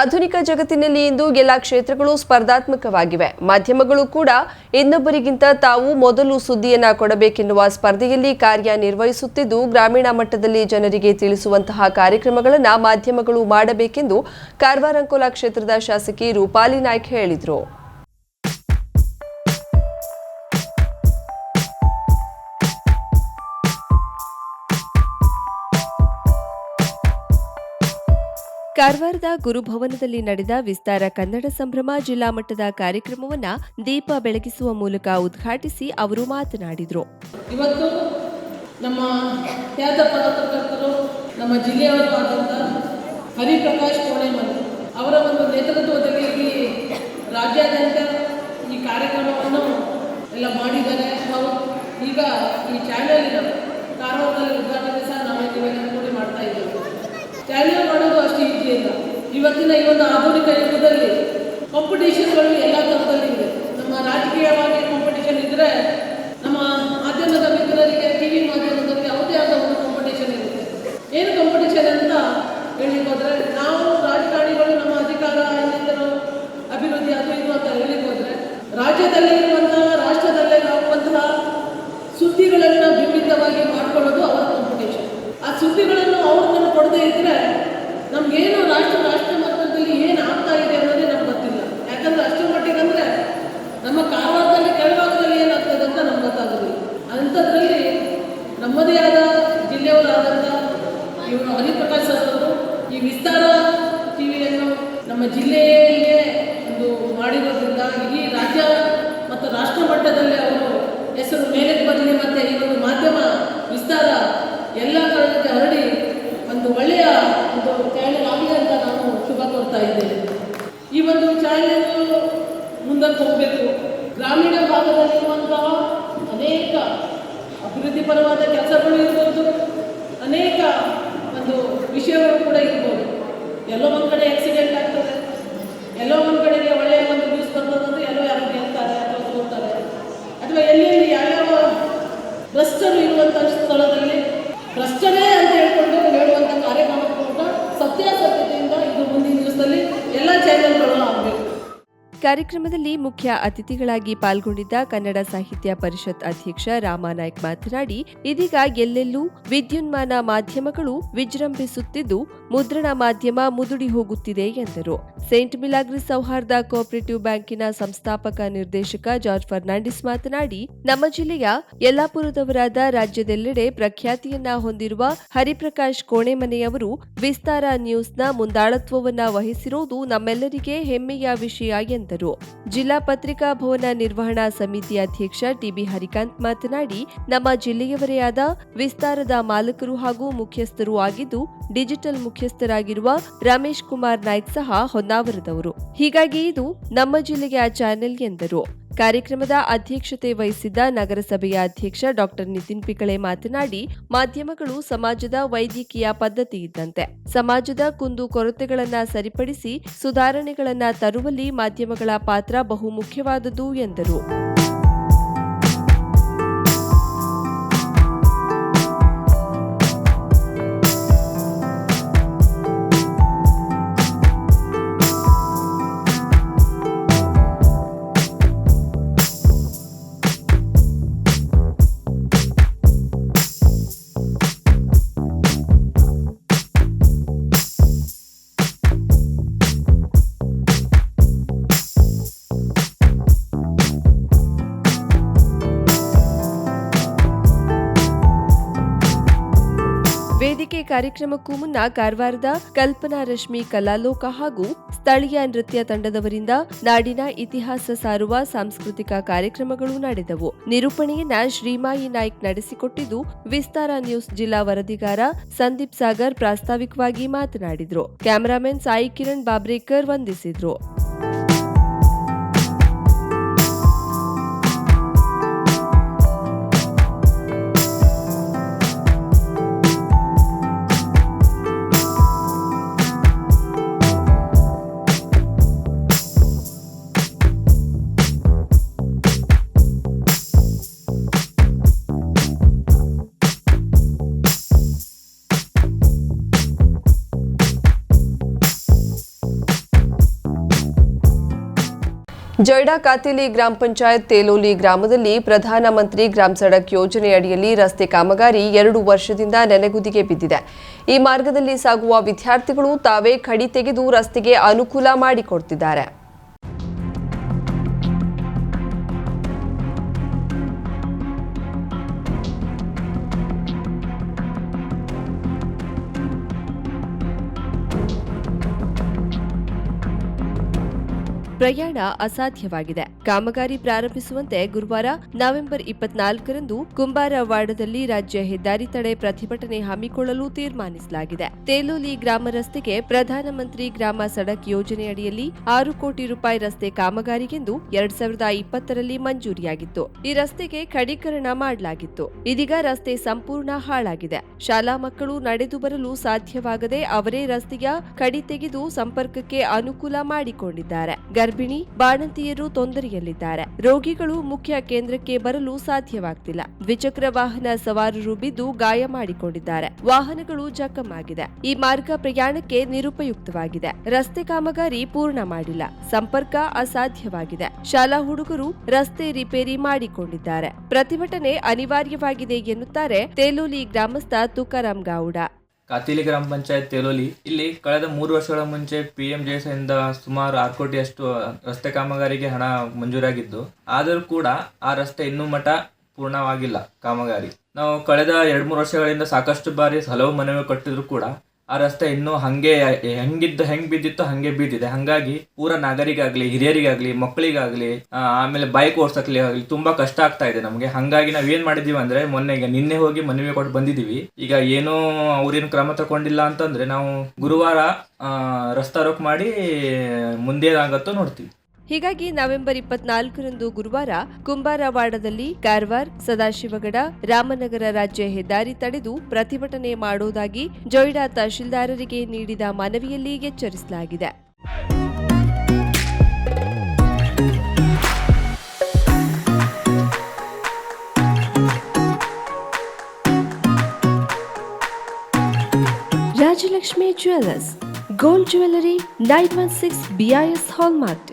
ಆಧುನಿಕ ಜಗತ್ತಿನಲ್ಲಿ ಇಂದು ಎಲ್ಲ ಕ್ಷೇತ್ರಗಳು ಸ್ಪರ್ಧಾತ್ಮಕವಾಗಿವೆ. ಮಾಧ್ಯಮಗಳು ಕೂಡ ಇನ್ನೊಬ್ಬರಿಗಿಂತ ತಾವು ಮೊದಲು ಸುದ್ದಿಯನ್ನ ಕೊಡಬೇಕೆನ್ನುವ ಸ್ಪರ್ಧೆಯಲ್ಲಿ ಕಾರ್ಯನಿರ್ವಹಿಸುತ್ತಿದ್ದು, ಗ್ರಾಮೀಣ ಮಟ್ಟದಲ್ಲಿ ಜನರಿಗೆ ತಿಳಿಸುವಂತಹ ಕಾರ್ಯಕ್ರಮಗಳನ್ನು ಮಾಧ್ಯಮಗಳು ಮಾಡಬೇಕೆಂದು ಕಾರವಾರ ಅಂಕೋಲಾ ಕ್ಷೇತ್ರದ ಶಾಸಕಿ ರೂಪಾಲಿ ನಾಯ್ಕ್ ಹೇಳಿದರು. ಕಾರವಾರದ ಗುರುಭವನದಲ್ಲಿ ನಡೆದ ವಿಸ್ತಾರ ಕನ್ನಡ ಸಂಭ್ರಮ ಜಿಲ್ಲಾ ಮಟ್ಟದ ಕಾರ್ಯಕ್ರಮವನ್ನು ದೀಪ ಬೆಳಗಿಸುವ ಮೂಲಕ ಉದ್ಘಾಟಿಸಿ ಅವರು ಮಾತನಾಡಿದರು. ಇವತ್ತು ನಮ್ಮ ಖ್ಯಾತ ಪತ್ರಕರ್ತರು, ನಮ್ಮ ಜಿಲ್ಲೆಯವರು ಆದಂಥ ಹರಿಪ್ರಕಾಶ್ ಕೋಣೆಮನ್ ಅವರ ಒಂದು ನೇತೃತ್ವದಲ್ಲಿ ಈ ರಾಜ್ಯಾದ್ಯಂತ ಈ ಕಾರ್ಯಕ್ರಮವನ್ನು ಎಲ್ಲ ಮಾಡಿದ್ದಾರೆ. ಅವರು ಈಗ ಈ ಚಾನೆಲ್ ಕಾರವಾರದಲ್ಲಿ ಉದ್ಘಾಟನೆ ಸಹ ನಾವು ಕೂಡಿ ಮಾಡ್ತಾ ಇದ್ದೇವೆ. ಚಾನೆಲ್ ಮಾಡೋದು ಅಷ್ಟು ಈಜಿ ಇಲ್ಲ ಇವತ್ತಿನ ಈ ಒಂದು ಆಧುನಿಕ ಯುಗದಲ್ಲಿ ಕಾಂಪಿಟೇಷನ್ಗಳು ಎಲ್ಲ ಥರದಲ್ಲಿ ಇದೆ ನಮ್ಮ ರಾಜಕೀಯವಾಗಿ ಕಾಂಪಿಟೇಷನ್ ಇದ್ದರೆ ನಮ್ಮ ಮಾಧ್ಯಮದ ಮಿತ್ರರಿಗೆ ಟಿ ವಿ ಮಾಧ್ಯಮದವರಿಗೆ ಯಾವುದೇ ಆದ ಒಂದು ಕಾಂಪಿಟೇಷನ್ ಇರುತ್ತೆ ಏನು ಕಾಂಪಿಟೇಷನ್ ಅಂತ ಹೇಳಿಕ್ ಹೋದ್ರೆ ನಾವು ರಾಜಕಾರಣಿಗಳು ನಮ್ಮ ಅಧಿಕಾರ ಇನ್ನಿತರು ಅಭಿವೃದ್ಧಿ ಅದು ಇದು ಅಂತ ಹೇಳಿಕ್ ಹೋದ್ರೆ ರಾಜ್ಯದಲ್ಲೇ ಇರುವಂತಹ ರಾಷ್ಟ್ರದಲ್ಲೇ ಆಗುವಂತಹ ಸುದ್ದಿಗಳನ್ನು ವಿವಿಧವಾಗಿ ಮಾಡ್ಕೊಳ್ಳೋದು ಅವರ ಕಾಂಪಿಟೇಷನ್ ಆ ಸುದ್ದಿಗಳನ್ನು ಅವ್ರು ನಮ್ಗೆ ಕೊಡದೇ ಇದ್ರೆ ನಮ್ಗೇನು ರಾಷ್ಟ್ರ ರಾಷ್ಟ್ರ ಮಟ್ಟದಲ್ಲಿ ಏನು ಆಗ್ತಾ ಇದೆ ಅನ್ನೋದೇ ನಮ್ಗೆ ಗೊತ್ತಿಲ್ಲ ಯಾಕಂದ್ರೆ ಅಷ್ಟರ ಮಟ್ಟಿಗೆ ಅಂದ್ರೆ ನಮ್ಮ ಕಾರವಾರದಲ್ಲಿ ಕೆಳಭಾಗದಲ್ಲಿ ಏನಾಗ್ತದೆ ಅಂತ ನಮ್ಗೆ ಗೊತ್ತಾಗೋದಿಲ್ಲ ಅಂಥದ್ರಲ್ಲಿ ನಮ್ಮದೇ ಆದ ಜಿಲ್ಲೆಯವರಾದಂಥ ಇವರು ಹರಿಪ್ರಕಾಶ್ ಸರ್ ಅವರು ಈ ವಿಸ್ತಾರ ಟಿವಿಯನ್ನು ನಮ್ಮ ಜಿಲ್ಲೆಯಲ್ಲೇ ಒಂದು ಮಾಡಿರೋದ್ರಿಂದ ಇಡೀ ರಾಜ್ಯ ಮತ್ತು ರಾಷ್ಟ್ರ ಮಟ್ಟದಲ್ಲಿ ಅವರು ಹೆಸರು ಮೇಲಕ್ಕೆ ಬರಲಿ ಮತ್ತು ಈ ಒಂದು ಮಾಧ್ಯಮ ವಿಸ್ತಾರ ಎಲ್ಲ ಕಡೆಗೆ ಹರಡಿ ಒಂದು ಒಳ್ಳೆಯ ಒಂದು ಚಾನೆಲ್ ಆಗಲಿ ಅಂತ ನಾನು ಕೋರ್ತಾ ಈ ಒಂದು ಚಾಲೆಂಜ್ ಮುಂದಕ್ಕೆ ಹೋಗಬೇಕು. ಗ್ರಾಮೀಣ ಭಾಗದಲ್ಲಿರುವಂತಹ ಅನೇಕ ಅಭಿವೃದ್ಧಿಪರವಾದ ಕೆಲಸಗಳು ಇರ್ಬೋದು. ಅನೇಕ ಒಂದು ವಿಷಯಗಳು ಕೂಡ ಇರ್ಬೋದು. ಎಲ್ಲೋ ಒಂದು ಕಡೆ ಆಕ್ಸಿಡೆಂಟ್ ಆಗ್ತದೆ. ಎಲ್ಲೋ ಒಂದು ಕಡೆಗೆ ಒಳ್ಳೆಯ ಒಂದು ನ್ಯೂಸ್ ಬರ್ತದಂದ್ರೆ ಎಲ್ಲೋ ಯಾರು ಗೆಲ್ತಾರೆ ಅಥವಾ ತೋರ್ತಾರೆ. ಅಥವಾ ಎಲ್ಲೆಲ್ಲಿ ಯಾವ್ಯಾವ ಭ್ರಷ್ಟರು ಇರುವಂತಹ ಸ್ಥಳದಲ್ಲಿ ಭ್ರಷ್ಟರೇ ಅಂತ ಹೇಳ್ಕೊಂಡು ಹೇಳುವಂಥ ಕಾರ್ಯಕ್ರಮಕ್ಕೆ ಕೂಡ ಸತ್ಯಾಸತ್ಯತೆಯಿಂದ ಇದು ಮುಂದಿನ ದಿವಸದಲ್ಲಿ ಎಲ್ಲ ಚಾನೆಲ್ಗಳು ಆಗಬೇಕು ಕಾರ್ಯಕ್ರಮದಲ್ಲಿ ಮುಖ್ಯ ಅತಿಥಿಗಳಾಗಿ ಪಾಲ್ಗೊಂಡಿದ್ದ ಕನ್ನಡ ಸಾಹಿತ್ಯ ಪರಿಷತ್ ಅಧ್ಯಕ್ಷ ರಾಮಾನಾಯ್ಕ ಮಾತನಾಡಿ, ಇದೀಗ ಎಲ್ಲೆಲ್ಲೂ ವಿದ್ಯುನ್ಮಾನ ಮಾಧ್ಯಮಗಳು ವಿಜೃಂಭಿಸುತ್ತಿದ್ದು, ಮುದ್ರಣ ಮಾಧ್ಯಮ ಮುದುಡಿ ಹೋಗುತ್ತಿದೆ ಎಂದರು. ಸೇಂಟ್ ಮಿಲಾಗ್ರಿ ಸೌಹಾರ್ದ ಕೋಆಪರೇಟಿವ್ ಬ್ಯಾಂಕಿನ ಸಂಸ್ಥಾಪಕ ನಿರ್ದೇಶಕ ಜಾರ್ಜ್ ಫರ್ನಾಂಡಿಸ್ ಮಾತನಾಡಿ, ನಮ್ಮ ಜಿಲ್ಲೆಯ ಯಲ್ಲಾಪುರದವರಾದ ರಾಜ್ಯದೆಲ್ಲೆಡೆ ಪ್ರಖ್ಯಾತಿಯನ್ನ ಹೊಂದಿರುವ ಹರಿಪ್ರಕಾಶ್ ಕೋಣೆಮನೆಯವರು ವಿಸ್ತಾರ ನ್ಯೂಸ್ನ ಮುಂದಾಳತ್ವವನ್ನ ವಹಿಸಿರುವುದು ನಮ್ಮೆಲ್ಲರಿಗೆ ಹೆಮ್ಮೆಯ ವಿಷಯ ಎಂದರು. ಜಿಲ್ಲಾ ಪತ್ರಿಕಾ ಭವನ ನಿರ್ವಹಣಾ ಸಮಿತಿ ಅಧ್ಯಕ್ಷ ಟಿಬಿ ಹರಿಕಾಂತ್ ಮಾತನಾಡಿ, ನಮ್ಮ ಜಿಲ್ಲೆಯವರೇ ಆದ ವಿಸ್ತಾರದ ಮಾಲಕರು ಹಾಗೂ ಮುಖ್ಯಸ್ಥರು ಆಗಿದ್ದು, ಡಿಜಿಟಲ್ ಮುಖ್ಯಸ್ಥರಾಗಿರುವ ರಮೇಶ್ ಕುಮಾರ್ ನಾಯ್ಕ್ ಸಹ ಹೊನ್ನಾವರದವರು. ಹೀಗಾಗಿ ಇದು ನಮ್ಮ ಜಿಲ್ಲೆಯ ಚಾನೆಲ್ ಎಂದರು. ಕಾರ್ಯಕ್ರಮದ ಅಧ್ಯಕ್ಷತೆ ವಹಿಸಿದ್ದ ನಗರಸಭೆಯ ಅಧ್ಯಕ್ಷ ಡಾಕ್ಟರ್ ನಿತಿನ್ ಪಿಕಳೆ ಮಾತನಾಡಿ, ಮಾಧ್ಯಮಗಳು ಸಮಾಜದ ವೈದ್ಯಕೀಯ ಪದ್ಧತಿ ಇದ್ದಂತೆ. ಸಮಾಜದ ಕುಂದು ಕೊರತೆಗಳನ್ನ ಸರಿಪಡಿಸಿ ಸುಧಾರಣೆಗಳನ್ನ ತರುವಲ್ಲಿ ಮಾಧ್ಯಮಗಳ ಪಾತ್ರ ಬಹು ಮುಖ್ಯವಾದುದು ಎಂದರು. ಕಾರ್ಯಕ್ರಮಕ್ಕೂ ಮುನ್ನ ಕಾರವಾರದ ಕಲ್ಪನಾ ರಶ್ಮಿ ಕಲಾಲೋಕ ಹಾಗೂ ಸ್ಥಳೀಯ ನೃತ್ಯ ತಂಡದವರಿಂದ ನಾಡಿನ ಇತಿಹಾಸ ಸಾರುವ ಸಾಂಸ್ಕೃತಿಕ ಕಾರ್ಯಕ್ರಮಗಳು ನಡೆದವು. ನಿರೂಪಣೆಯನ್ನ ಶ್ರೀಮಾಯಿ ನಾಯ್ಕ್ ನಡೆಸಿಕೊಟ್ಟಿದ್ದು ವಿಸ್ತಾರ ನ್ಯೂಸ್ ಜಿಲ್ಲಾ ವರದಿಗಾರ ಸಂದೀಪ್ ಸಾಗರ್ ಪ್ರಾಸ್ತಾವಿಕವಾಗಿ ಮಾತನಾಡಿದರು. ಕ್ಯಾಮರಾಮನ್ ಸಾಯಿ ಕಿರಣ್ ಬಾಬ್ರೇಕರ್ ವಂದಿಸಿದ್ರು. ಜೊಯ್ಡಾ ಕಾತಿಲಿ ಗ್ರಾಮ ಪಂಚಾಯತ್ ತೇಲೋಲಿ ಗ್ರಾಮದಲ್ಲಿ ಪ್ರಧಾನಮಂತ್ರಿ ಗ್ರಾಮ ಸಡಕ್ ಯೋಜನೆಯಡಿಯಲ್ಲಿ ರಸ್ತೆ ಕಾಮಗಾರಿ ಎರಡು ವರ್ಷದಿಂದ ನೆನೆಗುದಿಗೆ ಬಿದ್ದಿದೆ. ಈ ಮಾರ್ಗದಲ್ಲಿ ಸಾಗುವ ವಿದ್ಯಾರ್ಥಿಗಳು ತಾವೇ ಖಡಿ ತೆಗೆದು ರಸ್ತೆಗೆ ಅನುಕೂಲ ಮಾಡಿಕೊಡ್ತಿದ್ದಾರೆ. ಪ್ರಯಾಣ ಅಸಾಧ್ಯವಾಗಿದೆ. ಕಾಮಗಾರಿ ಪ್ರಾರಂಭಿಸುವಂತೆ ಗುರುವಾರ ನವೆಂಬರ್ ಇಪ್ಪತ್ನಾಲ್ಕರಂದು ಕುಂಬಾರವಾಡದಲ್ಲಿ ರಾಜ್ಯ ಹೆದ್ದಾರಿ ತಡೆ ಪ್ರತಿಭಟನೆ ಹಮ್ಮಿಕೊಳ್ಳಲು ತೀರ್ಮಾನಿಸಲಾಗಿದೆ. ತೇಲೋಲಿ ಗ್ರಾಮ ರಸ್ತೆಗೆ ಪ್ರಧಾನಮಂತ್ರಿ ಗ್ರಾಮ ಸಡಕ್ ಯೋಜನೆಯಡಿಯಲ್ಲಿ ಆರು ಕೋಟಿ ರೂಪಾಯಿ ರಸ್ತೆ ಕಾಮಗಾರಿಗೆಂದು ಎರಡ್ ಸಾವಿರದ ಇಪ್ಪತ್ತರಲ್ಲಿ ಮಂಜೂರಿಯಾಗಿತ್ತು. ಈ ರಸ್ತೆಗೆ ಖಡೀಕರಣ ಮಾಡಲಾಗಿತ್ತು. ಇದೀಗ ರಸ್ತೆ ಸಂಪೂರ್ಣ ಹಾಳಾಗಿದೆ. ಶಾಲಾ ಮಕ್ಕಳು ನಡೆದು ಬರಲು ಸಾಧ್ಯವಾಗದೆ ಅವರೇ ರಸ್ತೆಯ ಕಡಿ ತೆಗೆದು ಸಂಪರ್ಕಕ್ಕೆ ಅನುಕೂಲ ಮಾಡಿಕೊಂಡಿದ್ದಾರೆ. ಗರ್ಭಿಣಿ, ಬಾಣಂತಿಯರು ತೊಂದರೆಯಲ್ಲಿದ್ದಾರೆ. ರೋಗಿಗಳು ಮುಖ್ಯ ಕೇಂದ್ರಕ್ಕೆ ಬರಲು ಸಾಧ್ಯವಾಗ್ತಿಲ್ಲ. ದ್ವಿಚಕ್ರ ವಾಹನ ಸವಾರರು ಬಿದ್ದು ಗಾಯ ಮಾಡಿಕೊಂಡಿದ್ದಾರೆ. ವಾಹನಗಳು ಜಖಮಾಗಿದೆ ಈ ಮಾರ್ಗ ಪ್ರಯಾಣಕ್ಕೆ ನಿರುಪಯುಕ್ತವಾಗಿದೆ. ರಸ್ತೆ ಕಾಮಗಾರಿ ಪೂರ್ಣ ಮಾಡಿಲ್ಲ. ಸಂಪರ್ಕ ಅಸಾಧ್ಯವಾಗಿದೆ. ಶಾಲಾ ಹುಡುಗರು ರಸ್ತೆ ರಿಪೇರಿ ಮಾಡಿಕೊಂಡಿದ್ದಾರೆ. ಪ್ರತಿಭಟನೆ ಅನಿವಾರ್ಯವಾಗಿದೆ ಎನ್ನುತ್ತಾರೆ ತೇಲೂಲಿ ಗ್ರಾಮಸ್ಥ ತುಕಾರಾಂ ಗೌಡ. ಕಾತಿಲಿ ಗ್ರಾಮ ಪಂಚಾಯತ್ ತೇಲೋಲಿ. ಇಲ್ಲಿ ಕಳೆದ ಮೂರು ವರ್ಷಗಳ ಮುಂಚೆ ಪಿ ಎಂ ಇಂದ ಸುಮಾರು ಆರು ಕೋಟಿಯಷ್ಟು ರಸ್ತೆ ಕಾಮಗಾರಿಗೆ ಹಣ ಮಂಜೂರಾಗಿದ್ದು, ಆದರೂ ಕೂಡ ಆ ರಸ್ತೆ ಇನ್ನೂ ಮಠ ಪೂರ್ಣವಾಗಿಲ್ಲ ಕಾಮಗಾರಿ. ನಾವು ಕಳೆದ ಎರಡು ಮೂರು ವರ್ಷಗಳಿಂದ ಸಾಕಷ್ಟು ಬಾರಿ ಹಲವು ಮನವಿ ಕೊಟ್ಟಿದ್ರು ಕೂಡ ಆ ರಸ್ತೆ ಇನ್ನೂ ಹಂಗೆ ಹೆಂಗಿದ್ದು ಹೆಂಗ್ ಬಿದ್ದಿತ್ತು ಹಂಗೆ ಬಿದ್ದಿದೆ. ಹಂಗಾಗಿ ಪೂರ ನಾಗರಿಗಾಗ್ಲಿ ಹಿರಿಯರಿಗಾಗ್ಲಿ ಮಕ್ಕಳಿಗಾಗ್ಲಿ ಆಮೇಲೆ ಬೈಕ್ ಓಡ್ಸಕ್ಲಿ ಆಗ್ಲಿ ತುಂಬಾ ಕಷ್ಟ ಆಗ್ತಾ ಇದೆ ನಮಗೆ. ಹಂಗಾಗಿ ನಾವ್ ಏನ್ ಮಾಡಿದೀವಿ ಅಂದ್ರೆ ಮೊನ್ನೆ ನಿನ್ನೆ ಹೋಗಿ ಮನವಿ ಕೊಟ್ಟು ಬಂದಿದೀವಿ. ಈಗ ಏನೋ ಅವ್ರೇನು ಕ್ರಮ ತಗೊಂಡಿಲ್ಲ ಅಂತಂದ್ರೆ ನಾವು ಗುರುವಾರ ಆ, ರಸ್ತಾ ರೋಕ್ ಮಾಡಿ ಮುಂದೇನಾಗತ್ತೋ ನೋಡ್ತೀವಿ. ಹೀಗಾಗಿ ನವೆಂಬರ್ ಇಪ್ಪತ್ನಾಲ್ಕರಂದು ಗುರುವಾರ ಕುಂಬಾರವಾಡದಲ್ಲಿ ಕಾರವಾರ್, ಸದಾಶಿವಗಡ, ರಾಮನಗರ ರಾಜ್ಯ ಹೆದ್ದಾರಿ ತಡೆದು ಪ್ರತಿಭಟನೆ ಮಾಡುವುದಾಗಿ ಜೊಯ್ಡಾ ತಹಶೀಲ್ದಾರರಿಗೆ ನೀಡಿದ ಮನವಿಯಲ್ಲಿ ಎಚ್ಚರಿಸಲಾಗಿದೆ. Rajalakshmi jewellers, gold jewellery nine one six BIS hallmark